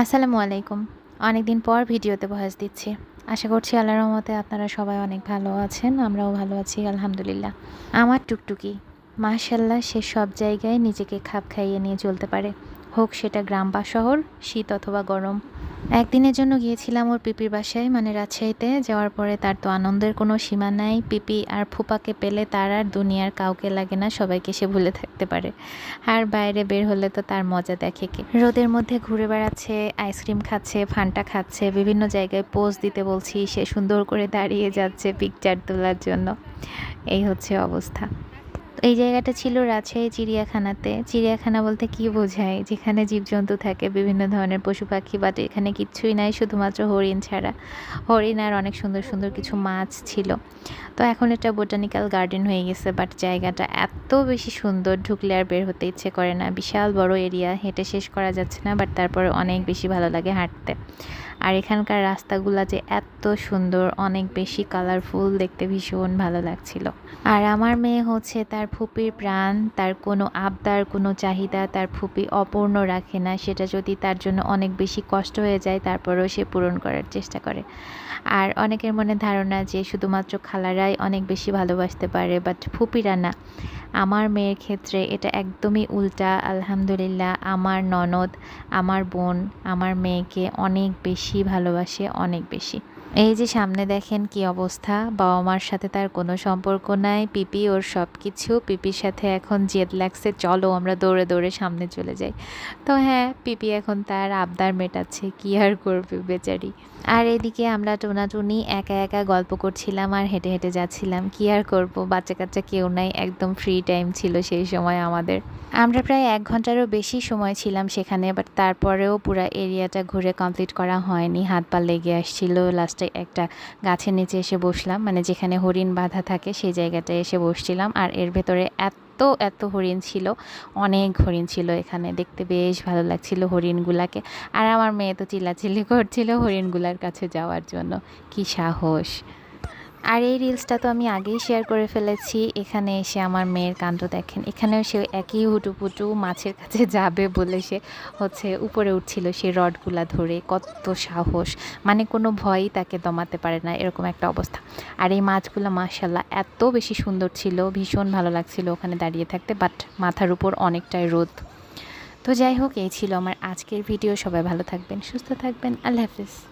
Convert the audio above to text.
আসসালামু আলাইকুম। অনেক দিন পর ভিডিওতে ভয়েস দিচ্ছি। আশা করছি আল্লাহ রহমতে আপনারা সবাই অনেক ভালো আছেন, আমরাও ভালো আছি, আলহামদুলিল্লাহ। আমার টুকটুকি মাশাল্লাহ সে সব জায়গায় নিজেকে খাপ খাইয়ে নিয়ে চলতে পারে। হোক সেটা গ্রাম বা শহর, শীত অথবা গরম। একদিনের জন্য গিয়েছিলাম ওর পিপির বাসায় মানে রাজশাহীতে। যাওয়ার পরে তার তো আনন্দের কোনো সীমা নাই। পিপি আর ফুপাকে পেলে তার আর দুনিয়ার কাউকে লাগে না, সবাইকে সে ভুলে থাকতে পারে। আর বাইরে বের হলে তো তার মজা দেখে কে? রোদের মধ্যে ঘুরে বেড়াচ্ছে, আইসক্রিম খাচ্ছে, ফান্টা খাচ্ছে, বিভিন্ন জায়গায় পোজ দিতে বলছি, সে সুন্দর করে দাঁড়িয়ে যাচ্ছে পিকচার তোলার জন্য। এই হচ্ছে অবস্থা। এই জায়গাটা ছিল রাজশাহী চিড়িয়াখানাতে। চিড়িয়াখানা বলতে কি বোঝায়? যেখানে জীবজন্তু থাকে, বিভিন্ন ধরনের পশু পাখি বাট এখানে কিচ্ছুই নাই, শুধুমাত্র হরিণ ছাড়া। হরিণ আর অনেক সুন্দর সুন্দর কিছু মাছ ছিল। তো এখন এটা বোটানিক্যাল গার্ডেন হয়ে গেছে বাট জায়গাটা এত বেশি সুন্দর, ঢুকলে আর বের হতে ইচ্ছে করে না। বিশাল বড় এরিয়া হেঁটে শেষ করা যাচ্ছে না বাট তারপরে অনেক বেশি ভালো লাগে হাঁটতে। আর এখানকার রাস্তাগুলো যে এত সুন্দর, অনেক বেশি কালারফুল দেখতে ভীষণ ভালো লাগছিল। আর আমার মেয়ে হচ্ছে তার ফুপির প্রাণ, তার কোনো আবদার, কোনো চাহিদা তার ফুপি অপূর্ণ রাখে না। সেটা যদি তার জন্য অনেক বেশি কষ্ট হয়ে যায়, তারপরেও সে পূরণ করার চেষ্টা করে। আর অনেকের মনে ধারণা যে শুধুমাত্র খালারাই অনেক বেশি ভালোবাসতে পারে বাট ফুপিরা না। আমার মেয়ের ক্ষেত্রে এটা একদমই উল্টা। আলহামদুলিল্লাহ, আমার ননদ, আমার বোন, আমার মেয়েকে অনেক বেশি ভালোবাসে, অনেক বেশি। এই যে সামনে দেখেন কি অবস্থা। বাবা মার সাথে তার কোনো সম্পর্ক নাই। পিপি ওর সব কিছু পিপির সাথে এখন জেদ লাগছে, চলো আমরা দৌড়ে দৌড়ে সামনে চলে যাই। তো হ্যাঁ পিপি এখন তার আবদার মেটাচ্ছে, কি আর করবে বেচারি। আর এদিকে আমরা টোনাটুনি একা একা গল্প করছিলাম আর হেঁটে হেঁটে যাচ্ছিলাম। কি আর করব? বাচ্চা কাচ্চা কেউ নাই, একদম ফ্রি টাইম ছিল সেই সময় আমাদের। আমরা প্রায় এক ঘন্টারও বেশি সময় ছিলাম সেখানে বাট তারপরেও পুরো এরিয়াটা ঘুরে কমপ্লিট করা হয়নি। হাত পা লেগে আসছিল লাস্টে একটা গাছের নিচে এসে বসলাম। মানে যেখানে হরিণ বাঁধা থাকে সেই জায়গাটায় এসে বসছিলাম। আর এর ভেতরে এত এত হরিণ ছিল, অনেক হরিণ ছিল এখানে। দেখতে বেশ ভালো লাগছিল হরিণগুলাকে। আর আমার মেয়ে তো চিল্লাচিল্লি করছিল হরিণগুলার কাছে যাওয়ার জন্য। কি সাহস! আর এই রিলসটা তো আমি আগেই শেয়ার করে ফেলেছি। এখানে এসে আমার মেয়ের কাণ্ড দেখেন। এখানেও সে একই হুটুপুটু মাছের কাছে যাবে বলে সে হচ্ছে উপরে উঠছিল সে রডগুলা ধরে। কত সাহস! মানে কোনো ভয়ই তাকে দমাতে পারে না, এরকম একটা অবস্থা। আর এই মাছগুলো মাশাল্লাহ এত বেশি সুন্দর ছিল, ভীষণ ভালো লাগছিল ওখানে দাঁড়িয়ে থাকতে বাট মাথার উপর অনেকটাই রোদ। তো যাই হোক, এই ছিল আমার আজকের ভিডিও সবাই ভালো থাকবেন, সুস্থ থাকবেন। আল্লাহ হাফিজ।